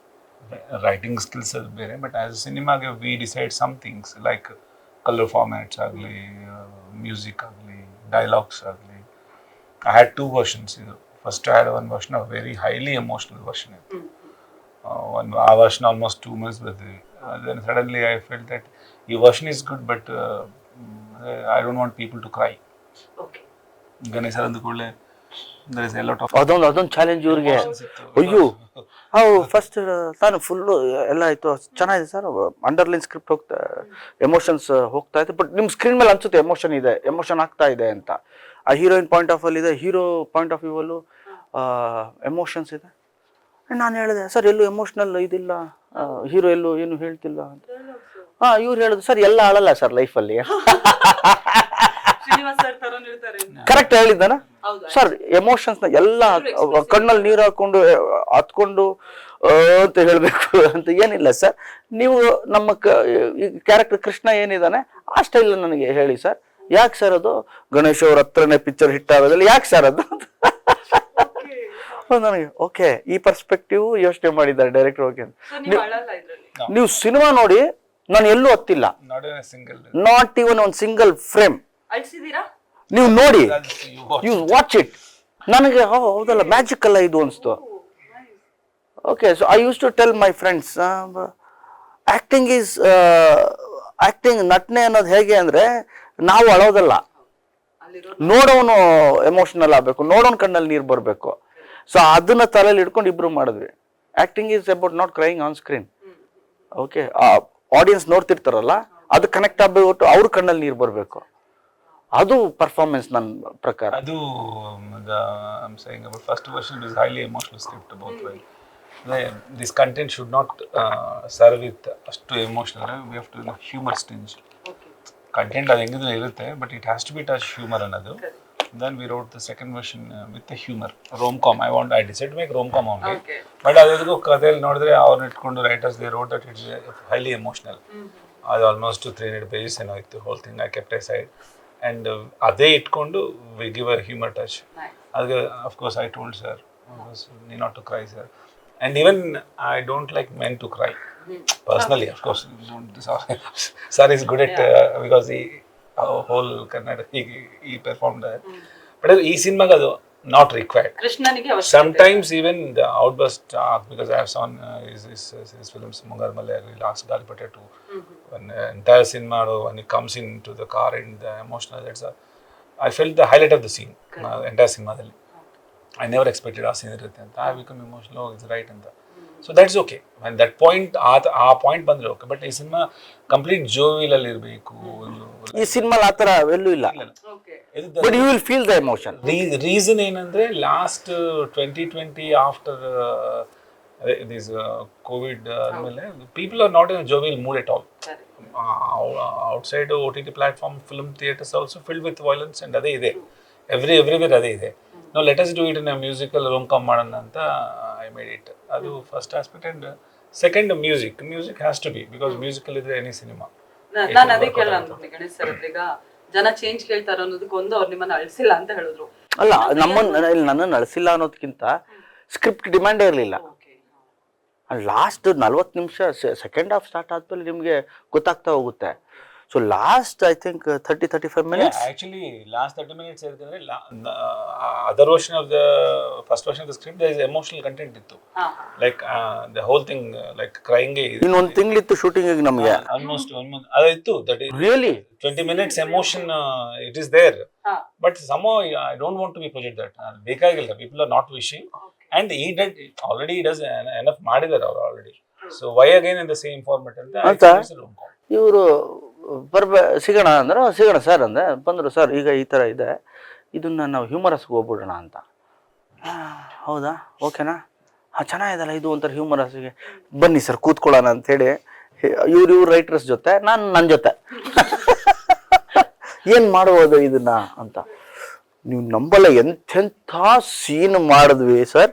writing skills ಅದು ಬೇರೆ but as a ಸಿನಿಮಾಗೆ we decide some things like colour formats ಆಗಲಿ music ಆಗಲಿ dialogues ಆಗಲಿ. I had two versions ಇದು. First I had one version of very highly emotional version వన్ hmm. uh, ఆ version almost two months బతిది then suddenly I fell that ఈ version is good but I don't want people to cry ఇంకా నేను sir అందుకోలే ಅದೊಂದು ಅದೊಂದು challenge ಇವ್ರಿಗೆ. ಅಯ್ಯೋ. ಹೌದು. ಫಸ್ಟ್ ತಾನು ಫುಲ್ಲು ಎಲ್ಲ ಆಯಿತು. ಚೆನ್ನಾಗಿದೆ ಸರ್ ಅಂಡರ್ಲೈನ್ ಸ್ಕ್ರಿಪ್ಟ್ ಹೋಗ್ತಾ ಎಮೋಷನ್ಸ್ ಹೋಗ್ತಾ ಇತ್ತು ಬಟ್ ನಿಮ್ಮ ಸ್ಕ್ರೀನ್ ಮೇಲೆ ಅನ್ಸುತ್ತೆ ಎಮೋಷನ್ ಇದೆ ಎಮೋಷನ್ ಆಗ್ತಾ ಇದೆ ಅಂತ. ಆ ಹೀರೋಯಿನ್ ಪಾಯಿಂಟ್ ಆಫ್ ಅಲ್ಲಿ ಇದೆ ಹೀರೋ ಪಾಯಿಂಟ್ ಆಫ್ ವ್ಯೂ ಅಲ್ಲೂ ಎಮೋಷನ್ಸ್ ಇದೆ. ನಾನು ಹೇಳಿದೆ ಸರ್ ಎಲ್ಲೂ ಎಮೋಷ್ನಲ್ ಇದಿಲ್ಲ. ಹೀರೋ ಎಲ್ಲೂ ಏನು ಹೇಳ್ತಿಲ್ಲ ಅಂತ. ಹಾಂ ಇವ್ರು ಹೇಳಿದ್ರು ಸರ್ ಎಲ್ಲ ಆಳಲ್ಲ ಸರ್ ಲೈಫಲ್ಲಿ ಕರೆಕ್ಟ್ ಹೇಳಿದ್ದಾನ? ಸರ್ ಎಮೋಷನ್ಸ್ನ ಎಲ್ಲ ಕಣ್ಣಲ್ಲಿ ನೀರು ಹಾಕೊಂಡು ಹತ್ಕೊಂಡು ಅಂತ ಹೇಳಬೇಕು [laughs] ಅಂತ ಏನಿಲ್ಲ ಸರ್ ನೀವು ನಮ್ಮ ಕ್ಯಾರೆಕ್ಟರ್ ಕೃಷ್ಣ ಏನಿದ್ದಾನೆ ಆ ಸ್ಟೈಲ್ ನನಗೆ ಹೇಳಿ ಸರ್ ಯಾಕೆ ಸರ್ ಅದು? ಗಣೇಶ್ ಅವ್ರ ಹತ್ರನೇ ಪಿಕ್ಚರ್ ಹಿಟ್ ಆಗೋದಿಲ್ಲ ಯಾಕೆ ಸರ್ ಅದು? [laughs] ನನಗೆ ಓಕೆ ಈ ಪರ್ಸ್ಪೆಕ್ಟಿವ್ ಯೋಚನೆ ಮಾಡಿದ್ದಾರೆ ಡೈರೆಕ್ಟರ್ ಓಕೆ ನೀವು ಅಳಲ್ಲ ಇದ್ರಲ್ಲಿ? ನೀವು ಸಿನಿಮಾ ನೋಡಿ ನಾನು ಎಲ್ಲೂ ಹತ್ತಿಲ್ಲ not a single not even ಒಂದು ಸಿಂಗಲ್ ಫ್ರೇಮ್ ಅಳ್ಸಿದೀರಾ ನೀವು ನೋಡಿ. ಯು ವಾಚ್ ಇಟ್ ನನಗೆ ಹೌದಲ್ಲ ಮ್ಯಾಜಿಕ್ ಅಲ್ಲ ಇದು ಅನಿಸ್ತು. Okay so I use to tell my friends acting is acting ನಟನೆ ಅನ್ನೋದು ಹೇಗೆ ಅಂದರೆ ನಾವು ಅಳೋದಲ್ಲ. ನೋಡೋನು ಎಮೋಷನಲ್ ಆಗಬೇಕು ನೋಡೋನ್ ಕಣ್ಣಲ್ಲಿ ನೀರು ಬರಬೇಕು. ಸೊ ಅದನ್ನ ತಲೆಯಲ್ಲಿ ಇಟ್ಕೊಂಡು ಇಬ್ರು ಮಾಡಿದ್ವಿ. Acting is about not crying on screen okay audience ನೋಡ್ತಿರ್ತಾರಲ್ಲ ಅದು ಕನೆಕ್ಟ್ ಆಗ್ಬಿಟ್ಟು ಅವ್ರ ಕಣ್ಣಲ್ಲಿ ನೀರು ಬರಬೇಕು. ಅದು ಪರ್ಫಾರ್ಮೆನ್ಸ್ ನನ್ನ ಪ್ರಕಾರ. ಅದು first version is highly emotional script about why this content should not serve with ಅಷ್ಟು emotional we have to humour tinge okay content ಅದು ಹೆಂಗಿದ್ರು ಇರುತ್ತೆ but it has to be touch humour ಅನ್ನೋದು. Then we wrote the second version with the humour rom com I want I decide make rom com only okay but ಅದಕ್ಕೂ ಕಥೆಯಲ್ಲಿ ನೋಡಿದ್ರೆ ಅವ್ರನ್ನ ಇಟ್ಕೊಂಡು writers they wrote that it's highly emotional ಅದು almost three hundred pages ಏನೋ ಇತ್ತು whole thing I kept I side and ಅದೇ ಇಟ್ಕೊಂಡು we give a humour touch nice ಅದಕ್ಕೆ of course I told sir ನೀ not to cry sir and even I don't like men to cry personally, of course, don't, sir is good at uh, because he uh, whole Karnataka he, he performed that. But ಈ ಸಿನಿಮಾಗೆ ಅದು not required ಕೃಷ್ಣನಿಗೆ ಅವಶ್ಯಕತೆ Sometimes even the outburst uh, because I have seen uh, his, his, his films Mungar Malayari, Last Galipata 2. When uh, entire cinema when it comes into the car and the emotional that's a, I felt the highlight of the scene uh, ಸಿನಿಮಾದಲ್ಲಿ I never expected ಆ scene ಇರುತ್ತೆ ಅಂತ I become emotional it's right ಅಂತ so that's okay and that point ಆ ಆ point ಬಂದರೆ okay but ಈ cinema complete ಜೋವಿಲಲ್ಲಿ ಇರಬೇಕು ಈ ಸಿನಿಮಾಲ್ ಆ ಥರ ಎಲ್ಲೂ ಇಲ್ಲ. Okay but you will feel the emotion reason ಏನಂದ್ರೆ last twenty twenty after this covid ಆದಮೇಲೆ people are not in jovial mood at all outside O T T platform film theatres also filled with violence and ಅದೇ ಇದೆ. Every everywhere ಅದೇ ಇದೆ. ನಾವು let us do it in musical rom com ಮಾಡೋಣ ಅಂತ I made it ಅದು first aspect and second music music has to be because musical ಇದ್ರೆ any cinema ನಾನು ಅದೇ ಕೇಳಲ್ಲ ಅನ್ಕೊಂಡೆ ಗಣೇಶ್ ಸರ್ ಈಗ ಜನ ಚೇಂಜ್ ಕೇಳ್ತಾರ ಅನ್ನೋದಕ್ಕೆ ಒಂದು ಅವ್ರು ನಿಮ್ಮನ್ನ ಅಳಿಸಿಲ್ಲ ಅಂತ ಹೇಳಿದ್ರು. ಅಲ್ಲ ನಮ್ಮನ್ನ ನನ್ನನ್ನು ಅಳಿಸಿಲ್ಲ ಅನ್ನೋದಕ್ಕಿಂತ ಸ್ಕ್ರಿಪ್ಟ್ ಡಿಮ್ಯಾಂಡೇ ಇರಲಿಲ್ಲ. ಲಾಸ್ಟ್ ನಲ್ವತ್ತು ನಿಮಿಷ ಸೆಕೆಂಡ್ ಹಾಫ್ ಸ್ಟಾರ್ಟ್ ಆದ್ಮೇಲೆ ನಿಮಗೆ ಗೊತ್ತಾಗ್ತಾ ಹೋಗುತ್ತೆ. So last I think thirty thirty five minutes actually last thirty minutes ಹೇಳ್ತಂದ್ರೆ other version of the first version of the script emotional content ಇತ್ತು. Like the whole thing like ಕ್ರೈಂಗೆ ಇನ್ನೊಂದು ತಿಂಗಳಿತ್ತು shooting ನಮಗೆ. Almost one month ಅದಿತ್ತು that really twenty minutes emotion it is there but some I don't want to be project that ಬೇಕಾಗಿಲ್ಲ. People are not wishing and ಈ dead already does enough ಮಾಡಿದ್ದಾರೆ ಅವರು already so why again in the same format ಅಂತ? ಇವರು ಬರ್ಬ ಸಿಗೋಣ ಅಂದ್ರೆ ಸಿಗೋಣ sir ಅಂದೆ. ಬಂದರು ಸರ್ ಈಗ ಈ ಥರ ಇದೆ. ಇದನ್ನ ನಾವು ಹ್ಯೂಮರಸ್ಗೆ ಹೋಗ್ಬಿಡೋಣ ಅಂತ. ಹೌದಾ? ಓಕೆನಾ? ಹಾಂ ಚೆನ್ನಾಗಿದಲ್ಲ. ಇದು ಒಂಥರ ಹ್ಯೂಮರಸ್ಗೆ ಬನ್ನಿ ಸರ್ ಕೂತ್ಕೊಳ್ಳೋಣ ಅಂಥೇಳಿ ಇವ್ರು ಇವ್ರು ರೈಟರ್ಸ್ ಜೊತೆ ನಾನು ನನ್ನ ಜೊತೆ. [laughs] ಏನು ಮಾಡ್ಬೋದು ಇದನ್ನ ಅಂತ. ನೀವು ನಂಬಲ್ಲ ಎಂಥೆಂಥ ಸೀನ್ ಮಾಡಿದ್ವಿ ಸರ್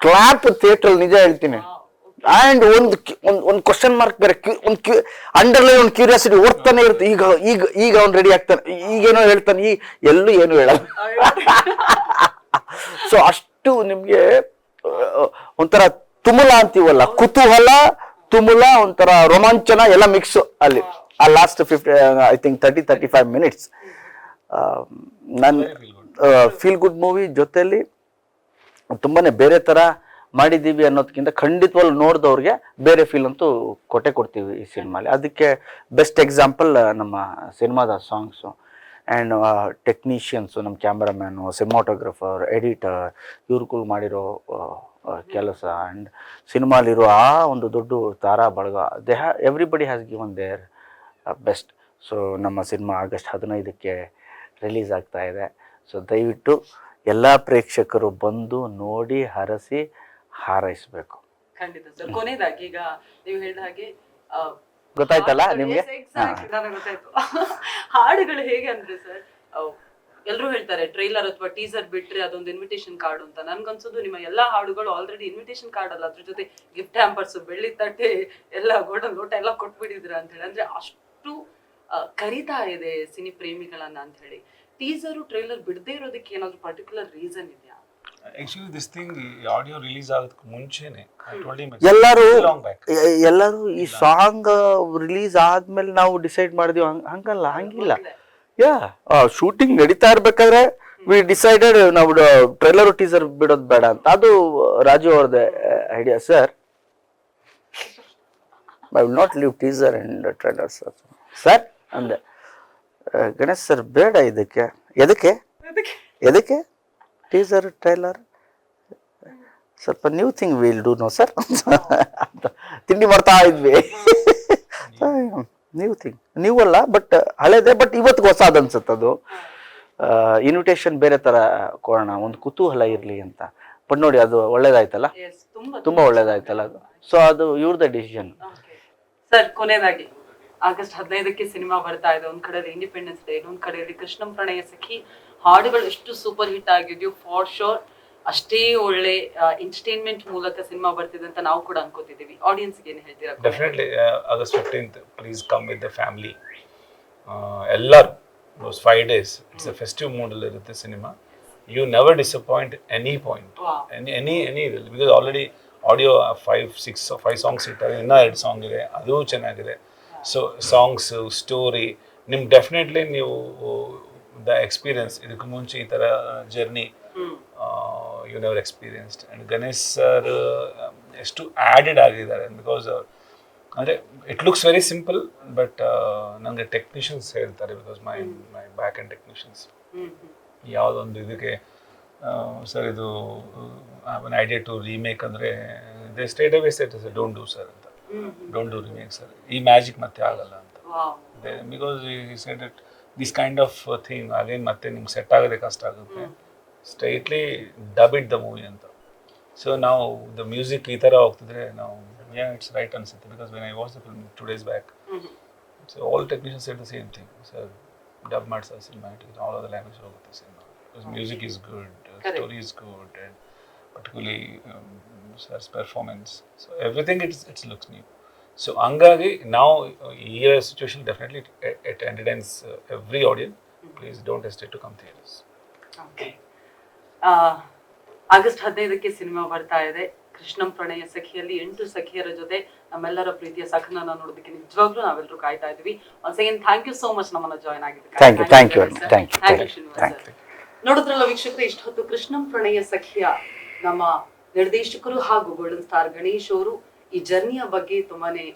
ಕ್ಲಾಪ್ ಥಿಯೇಟರ್ ನಿಜ ಹೇಳ್ತೀನಿ. ಆ್ಯಂಡ್ ಒಂದು ಒಂದು ಒಂದು ಕ್ವಶನ್ ಮಾರ್ಕ್ ಬೇರೆ ಕ್ಯೂ- ಒಂದು ಕ್ಯೂ ಅಂಡರ್ಲೈನ್ ಒಂದು ಕ್ಯೂರಿಯಾಸಿಟಿ ಓಡ್ತಾನೆ ಇರುತ್ತೆ. ಈಗ ಈಗ ಈಗ ಅವ್ನು ರೆಡಿ ಆಗ್ತಾನೆ. ಈಗೇನೋ ಹೇಳ್ತಾನೆ. ಈ ಎಲ್ಲೂ ಏನು ಹೇಳಲ್ಲ. ಸೊ ಅಷ್ಟು ನಿಮಗೆ ಒಂಥರ ತುಮುಲ ಅಂತೀವಲ್ಲ. ಕುತೂಹಲ ತುಮುಲ ಒಂಥರ ರೋಮಾಂಚನ ಎಲ್ಲ ಮಿಕ್ಸ್ ಅಲ್ಲಿ. ಆ last fifty I think thirty thirty five minutes ನನ್ನ ಫೀಲ್ ಗುಡ್ ಮೂವಿ ಜೊತೆಲಿ ತುಂಬಾನೇ ಬೇರೆ ತರ ಮಾಡಿದ್ದೀವಿ ಅನ್ನೋದಕ್ಕಿಂತ ಖಂಡಿತವಾಗ್ಲು ನೋಡಿದವ್ರಿಗೆ ಬೇರೆ ಫೀಲ್ ಅಂತೂ ಕೊಟ್ಟೆ ಕೊಡ್ತೀವಿ ಈ ಸಿನಿಮಾಲಿ. ಅದಕ್ಕೆ ಬೆಸ್ಟ್ ಎಕ್ಸಾಂಪಲ್ ನಮ್ಮ ಸಿನಿಮಾದ ಸಾಂಗ್ಸು ಆ್ಯಂಡ್ ಟೆಕ್ನಿಷಿಯನ್ಸು ನಮ್ಮ ಕ್ಯಾಮ್ರಾಮ್ಯಾನು ಸಿನಿಮಾಟೋಗ್ರಫರ್ ಎಡಿಟರ್ ಇವ್ರುಗಳು ಮಾಡಿರೋ ಕೆಲಸ. ಆ್ಯಂಡ್ ಸಿನಿಮಾಲಿರೋ ಆ ಒಂದು ದೊಡ್ಡ ತಾರಾ ಬಳಗ they have everybody has given their best so ನಮ್ಮ ಸಿನಿಮಾ ಆಗಸ್ಟ್ ಹದಿನೈದಕ್ಕೆ ರಿಲೀಸ್ ಆಗ್ತಾ ಇದೆ. ಸೊ ದಯವಿಟ್ಟು ಎಲ್ಲ ಪ್ರೇಕ್ಷಕರು ಬಂದು ನೋಡಿ ಹರಸಿ ಹಾರೈಸಬೇಕು. ಖಂಡಿತ ಸರ್. ಕೊನೆಯದಾಗಿ ಈಗ ನೀವು ಹೇಳಿದ ಹಾಗೆ ಆ, ಗೊತ್ತಾಯ್ತಲ್ಲ ನಿಮ್ಗೆ? Yes, exactly. ನನಗೆ ಗೊತ್ತಾಯ್ತು. ಹಾಡುಗಳು ಹೇಗೆ ಅಂದ್ರೆ ಸರ್ ಎಲ್ಲರೂ ಹೇಳ್ತಾರೆ ಟ್ರೈಲರ್ ಅಥವಾ ಟೀಸರ್ ಬಿಟ್ರೆ ಅದೊಂದು ಇನ್ವಿಟೇಷನ್ ಕಾರ್ಡ್ ಅಂತ. ನನ್ಗನ್ಸೋದು ನಿಮ್ಮ ಎಲ್ಲಾ ಹಾಡುಗಳು ಆಲ್ರೆಡಿ ಇನ್ವಿಟೇಷನ್ ಕಾರ್ಡ್ ಅಲ್ಲ. ಅದ್ರ ಜೊತೆ ಗಿಫ್ಟ್ ಹ್ಯಾಂಪರ್ಸ್ ಬೆಳ್ಳಿ ತಟ್ಟೆ ಎಲ್ಲ ಗೋಲ್ಡನ್ ಲೋಟ ಎಲ್ಲ ಕೊಟ್ಬಿಟ್ಟಿದ್ರ ಅಂತ ಹೇಳಿ. ಅಂದ್ರೆ ಅಷ್ಟು ಆ, ಕರೀತಾ ಇದೆ ಸಿನಿ ಪ್ರೇಮಿಗಳನ್ನ ಅಂತ ಹೇಳಿ. ಟೀಸರು ಟ್ರೈಲರ್ ಬಿಡದೇ ಇರೋದಕ್ಕೆ ಏನಾದರೂ ಪರ್ಟಿಕ್ಯುಲರ್ ರೀಸನ್ ಇದೆಯಾ? Actually this thing audio release ಆಗೋದಕ್ಕೆ ಮುಂಚೆನೆ ಎಲ್ಲರೂ ಲಾಂಗ್ ಬ್ಯಾಕ್ ಎ- ಎಲ್ಲರೂ ಈ ಸಾಂಗ್ ರಿಲೀಸ್ ಆದ್ಮೇಲೆ ನಾವು ಡಿಸೈಡ್ ಮಾಡಿದ್ವಿ ಹಂಗ್ ಹಂಗಲ್ಲ ಹಂಗಿಲ್ಲ. ಯಾ ಶೂಟಿಂಗ್ ನಡೀತಾ ಇರ್ಬೇಕಾದ್ರೆ ವಿ ಡಿಸೈಡೆಡ್ ನಾವು ಟ್ರೈಲರ್ ಟೀಸರ್ ಬಿಡೋದು ಬೇಡ ಅಂತ. ಅದು ರಾಜು ಅವ್ರದೇ idea sir I will not leave teaser and trailer sir sir ಅಂದೆ. ಗಣೇಶ್ ಸರ್ ಬೇಡ ಇದಕ್ಕೆ. ಎದಕ್ಕೆ? ಎದಕ್ಕೆ? ಟೀಸರ್ ಟ್ರೈಲರ್ ಸ್ವಲ್ಪ new thing will do no sir ಅಂತ ತಿಂಡಿ ಮಾಡ್ತಾ ಇದ್ವಿ. ನ್ಯೂ ಥಿಂಗ್ ನೀವು ಅಲ್ಲ ಬಟ್ ಹಳೇದೆ ಬಟ್ ಇವತ್ತಿಗೆ ಹೊಸದು ಅನ್ಸುತ್ತೆ ಅದು. ಇನ್ವಿಟೇಷನ್ ಬೇರೆ ಥರ ಕೊಡೋಣ ಒಂದು ಕುತೂಹಲ ಇರಲಿ ಅಂತ. ಬಟ್ ನೋಡಿ ಅದು ಒಳ್ಳೇದಾಯ್ತಲ್ಲ? ತುಂಬಾ ತುಂಬ ಒಳ್ಳೇದಾಯ್ತಲ್ಲ ಅದು. ಸೊ ಅದು ಇವ್ರದ್ದೇ ಡಿಸಿಷನ್ ಸರ್ ಕೊನೆಯದಾಗಿ ಆಗಸ್ಟ್ ಹದಿನೈದಕ್ಕೆ ಸಿನಿಮಾ ಬರ್ತಾ ಇದೆ. ಒಂದ್ ಕಡೆಯಲ್ಲಿ ಇಂಡಿಪೆಂಡೆನ್ಸ್ ಡೇ ಇನ್ನೊಂದ್ ಕಡೆಯಲ್ಲಿ ಕೃಷ್ಣಂ ಪ್ರಣಯ ಸಖಿ. ಹಾಡುಗಳು ಎಷ್ಟು ಸೂಪರ್ ಹಿಟ್ ಆಗಿದೆಯೋ ಫಾರ್ ಶೋರ್ ಅಷ್ಟೇ ಒಳ್ಳೆ ಎಂಟರ್ಟೈನ್ಮೆಂಟ್ ಮೂಲಕ ಸಿನಿಮಾ ಬರ್ತಿದೆ ಅಂತ ನಾವು ಕೂಡ ಅನ್ಕೋತಿದ್ದೀವಿ. ಆಡಿಯನ್ಸ್ ಏನು ಹೇಳ್ತೀರಾ? Definitely August fifteenth please come with the family ಎಲ್ಲರೂ those five days it's a festive ಮೂಡಲ್ಲಿ ಇರುತ್ತೆ cinema you never disappoint any point any any any ಇದರಲ್ಲಿ because already audio five six five songs ಇಟ್ಟಾರೆ ಇನ್ನೂ ಎರಡು song ಇದೆ ಅದು ಚೆನ್ನಾಗಿದೆ. So songs story ನಿಮ್ಗೆ definitely ನೀವು ದ ಎಕ್ಸ್ಪೀರಿಯನ್ಸ್ ಇದಕ್ಕೆ ಮುಂಚೆ ಈ ಥರ journey you never experienced and Ganesh sir ಎಷ್ಟು ಆ್ಯಡೆಡ್ ಆಗಿದ್ದಾರೆ. ಬಿಕಾಸ್ ಅಂದರೆ it looks very simple but ನನಗೆ ಟೆಕ್ನಿಷಿಯನ್ಸ್ ಹೇಳ್ತಾರೆ because my my back and technicians ಯಾವುದೊಂದು ಇದಕ್ಕೆ ಸರ್ ಇದು ಐ ಐಡಿಯಾ ಟು ರೀಮೇಕ್ ಅಂದರೆ ದೇ ಸ್ಟೇಟ್ ಅವೇ ಸ್ಟೇಟ್ ಡೋಂಟ್ ಡೂ ಸರ್ ಅಂತ. Don't do remake sir? ಈ ಮ್ಯಾಜಿಕ್ ಮತ್ತೆ ಆಗಲ್ಲ ಅಂತ. ಬಿಕಾಸ್ ಈ set it this kind of thing again ಮತ್ತೆ ನಿಮ್ಗೆ ಸೆಟ್ ಆಗೋದೇ ಕಷ್ಟ ಆಗುತ್ತೆ straightly dub it the movie ಅಂತ. ಸೊ ನಾವು ದ ಮ್ಯೂಸಿಕ್ ಈ ಥರ ಹೋಗ್ತಿದ್ರೆ ನಾವು ಇಟ್ಸ್ ರೈಟ್ ಅನ್ಸುತ್ತೆ because when I watch the film two days back. So all technicians set the same thing sir dub ಮಾಡಿ cinema it all the language ಹೋಗುತ್ತೆ cinema because music is good story is good and particularly sir's performance so everything it's it's looks new so ಹಂಗಾಗಿ ನಾವು ಈ situation definitely it entertains every audience please don't hesitate to come theatres August ಹದಿನೈದಕ್ಕೆ cinema ಬರ್ತಾ ಇದೆ. ಕೃಷ್ಣಂ ಪ್ರಣಯ ಸಖಿಯಲ್ಲಿ ಎಂಟು ಸಖಿಯರ ಜೊತೆ ನಮ್ಮೆಲ್ಲರ ಪ್ರೀತಿಯ ಸಖನ ನೋಡೋದಕ್ಕೆ ನಿಜವಾಗ್ಲೂ ನಾವೆಲ್ಲರೂ ಕಾಯ್ತಾ ಇದ್ವಿ. Again thank you so much ನಮ್ಮನ್ನ ಜಾಯ್ನ್ ಆಗಿದ್ದಕ್ಕೆ ನೋಡಿದ್ರಲ್ಲ ವೀಕ್ಷಕರು ಇಷ್ಟು ಹೊತ್ತು ಕೃಷ್ಣಂ ಪ್ರಣಯ ಸಖಿಯ ನಮ್ಮ ನಿರ್ದೇಶಕರು ಹಾಗೂ ಗೋಲ್ಡನ್ ಸ್ಟಾರ್ ಗಣೇಶ್ ಅವರು ಈ ಜರ್ನಿಯ ಬಗ್ಗೆ ತುಂಬಾನೇ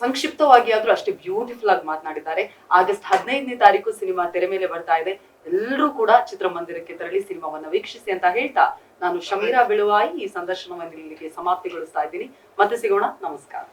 ಸಂಕ್ಷಿಪ್ತವಾಗಿ ಆದ್ರೂ ಅಷ್ಟೇ ಬ್ಯೂಟಿಫುಲ್ ಆಗಿ ಮಾತನಾಡಿದ್ದಾರೆ. ಆಗಸ್ಟ್ ಹದಿನೈದನೇ ತಾರೀಕು ಸಿನಿಮಾ ತೆರೆ ಮೇಲೆ ಬರ್ತಾ ಇದೆ. ಎಲ್ಲರೂ ಕೂಡ ಚಿತ್ರಮಂದಿರಕ್ಕೆ ತೆರಳಿ ಸಿನಿಮಾವನ್ನ ವೀಕ್ಷಿಸಿ ಅಂತ ಹೇಳ್ತಾ ನಾನು ಶಮೀರಾ ಬಿಳುವಾಯಿ ಈ ಸಂದರ್ಶನವನ್ನು ಇಲ್ಲಿಗೆ ಸಮಾಪ್ತಿಗೊಳಿಸ್ತಾ ಇದ್ದೀನಿ. ಮತ್ತೆ ಸಿಗೋಣ. ನಮಸ್ಕಾರ.